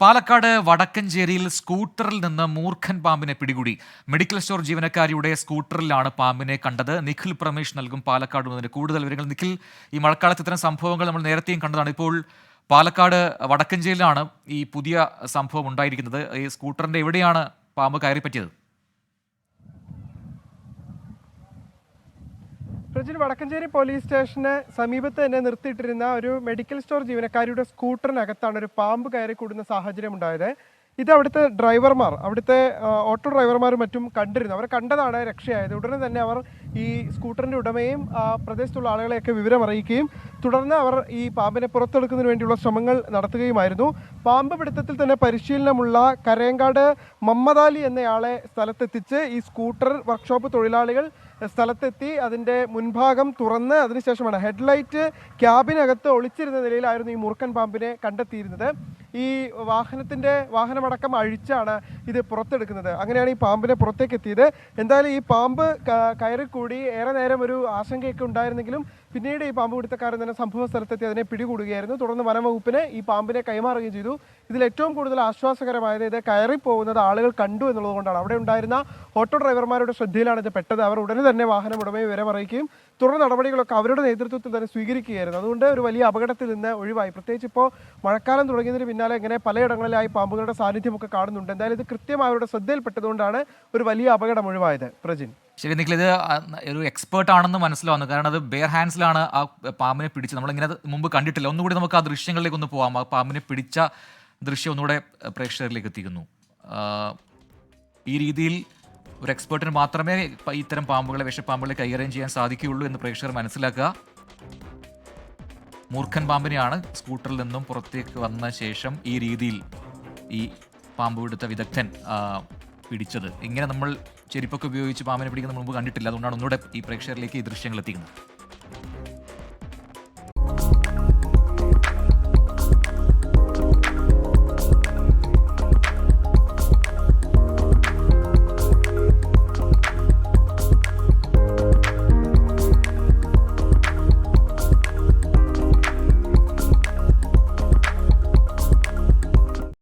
പാലക്കാട് വടക്കഞ്ചേരിയിൽ സ്കൂട്ടറിൽ നിന്ന് മൂർഖൻ പാമ്പിനെ പിടികൂടി. മെഡിക്കൽ സ്റ്റോർ ജീവനക്കാരിയുടെ സ്കൂട്ടറിലാണ് പാമ്പിനെ കണ്ടത്. നിഖിൽ പ്രമേഷ് നൽകും പാലക്കാട് മുതൽ. കൂടുതൽ വിവരങ്ങൾ നിഖിൽ ഈ മഴക്കാലത്ത് ഇത്തരം സംഭവങ്ങൾ നമ്മൾ നേരത്തെയും കണ്ടതാണ്. ഇപ്പോൾ പാലക്കാട് വടക്കഞ്ചേരിയിലാണ് ഈ പുതിയ സംഭവം ഉണ്ടായിരിക്കുന്നത്. ഈ സ്കൂട്ടറിന്റെ എവിടെയാണ് പാമ്പ് കയറി പറ്റിയത് വടക്കഞ്ചേരി പോലീസ് സ്റ്റേഷന് സമീപത്ത് തന്നെ നിർത്തിയിട്ടിരുന്ന ഒരു മെഡിക്കൽ സ്റ്റോർ ജീവനക്കാരിയുടെ സ്കൂട്ടറിനകത്താണ് ഒരു പാമ്പ് കയറി കൂടുന്ന സാഹചര്യം ഉണ്ടായത്. ഇത് അവിടുത്തെ ഡ്രൈവർമാർ അവിടുത്തെ ഓട്ടോ ഡ്രൈവർമാരും മറ്റും കണ്ടിരുന്നു. അവർ കണ്ടതാണ് രക്ഷയായത്. ഉടനെ തന്നെ അവർ ഈ സ്കൂട്ടറിന്റെ ഉടമയും പ്രദേശത്തുള്ള ആളുകളെയൊക്കെ വിവരം അറിയിക്കുകയും തുടർന്ന് അവർ ഈ പാമ്പിനെ പുറത്തെടുക്കുന്നതിന് വേണ്ടിയുള്ള ശ്രമങ്ങൾ നടത്തുകയുമായിരുന്നു. പാമ്പ് പിടുത്തത്തിൽ തന്നെ പരിശീലനമുള്ള കരയങ്കാട് മമ്മദാലി എന്നയാളെ സ്ഥലത്തെത്തിച്ച് ഈ സ്കൂട്ടർ വർക്ക്ഷോപ്പ് തൊഴിലാളികൾ സ്ഥലത്തെത്തി അതിന്റെ മുൻഭാഗം തുറന്ന് അതിനുശേഷമാണ് ഹെഡ്ലൈറ്റ് ക്യാബിനകത്ത് ഒളിച്ചിരുന്ന നിലയിലായിരുന്നു ഈ മൂർഖൻ പാമ്പിനെ കണ്ടെത്തിയിരുന്നത്. ഈ വാഹനത്തിന്റെ വാഹനമടക്കം അഴിച്ചാണ് ഇത് പുറത്തെടുക്കുന്നത്. അങ്ങനെയാണ് ഈ പാമ്പിനെ പുറത്തേക്ക് എത്തിയത് എന്തായാലും ഈ പാമ്പ് കയറിക്കൂടി. ഏറെ നേരം ഒരു ആശങ്കയൊക്കെ ഉണ്ടായിരുന്നെങ്കിലും പിന്നീട് ഈ പാമ്പ് പിടുത്തക്കാരൻ തന്നെ സംഭവ സ്ഥലത്തെത്തി അതിനെ പിടികൂടുകയായിരുന്നു. തുടർന്ന് വനംവകുപ്പിന് ഈ പാമ്പിനെ കൈമാറുകയും ചെയ്തു. ഇതിൽ ഏറ്റവും കൂടുതൽ ആശ്വാസകരമായത് ഇത് കയറിപ്പോകുന്നത് ആളുകൾ കണ്ടു എന്നുള്ളത് കൊണ്ടാണ്. അവിടെ ഉണ്ടായിരുന്ന ഓട്ടോ ഡ്രൈവർമാരുടെ ശ്രദ്ധയിലാണ് ഇത് പെട്ടത്. അവർ ഉടനെ തന്നെ വാഹനം ഉടമയെ വിവരം അറിയിക്കുകയും തുടർ നടപടികളൊക്കെ അവരുടെ നേതൃത്വത്തിൽ തന്നെ സ്വീകരിക്കുകയായിരുന്നു. അതുകൊണ്ട് ഒരു വലിയ അപകടത്തിൽ നിന്ന് ഒഴിവായി. പ്രത്യേകിച്ച് ഇപ്പോൾ മഴക്കാലം തുടങ്ങിയതിന് പിന്നാലെ ഇങ്ങനെ പലയിടങ്ങളിലായി പാമ്പുകളുടെ സാന്നിധ്യമൊക്കെ കാണുന്നുണ്ട്. എന്തായാലും ഇത് കൃത്യമായി അവരുടെ ശ്രദ്ധയിൽപ്പെട്ടതുകൊണ്ടാണ് ഒരു വലിയ അപകടം ഒഴിവായത്. പ്രജിൻ. ശരി നിഖിൽ ഇത് ഒരു എക്സ്പേർട്ട് ആണെന്ന് മനസ്സിലാവുന്നു. കാരണം അത് ബെയർ ഹാൻഡ്സിലാണ് ആ പാമ്പിനെ പിടിച്ചത്. നമ്മളിങ്ങനെ മുമ്പ് കണ്ടിട്ടില്ല. ഒന്നുകൂടി നമുക്ക് ആ ദൃശ്യങ്ങളിലേക്ക് ഒന്ന് പോകാം ആ പാമ്പിനെ പിടിച്ച ദൃശ്യം ഒന്നുകൂടെ പ്രേക്ഷകരിലേക്ക് എത്തിക്കുന്നു. ഈ രീതിയിൽ ഒരു എക്സ്പേർട്ടിന് മാത്രമേ ഇത്തരം പാമ്പുകളെ വിഷപ്പാമ്പുകളെ കൈകാര്യം ചെയ്യാൻ സാധിക്കുകയുള്ളൂ എന്ന് പ്രേക്ഷകർ മനസ്സിലാക്കുക. മൂർഖൻ പാമ്പിനെയാണ് സ്കൂട്ടറിൽ നിന്നും പുറത്തേക്ക് വന്ന ശേഷം ഈ രീതിയിൽ ഈ പാമ്പ് പിടുത്ത വിദഗ്ധൻ പിടിച്ചത്. ഇങ്ങനെ നമ്മൾ ചെരുപ്പൊക്കെ ഉപയോഗിച്ച് പാമ്പിനെ പിടിക്കുന്ന മുമ്പ് കണ്ടിട്ടില്ല. അതുകൊണ്ടാണ് ഒന്നുകൂടെ ഈ പ്രേക്ഷകരിലേക്ക് ഈ ദൃശ്യങ്ങൾ എത്തിക്കുന്നത്.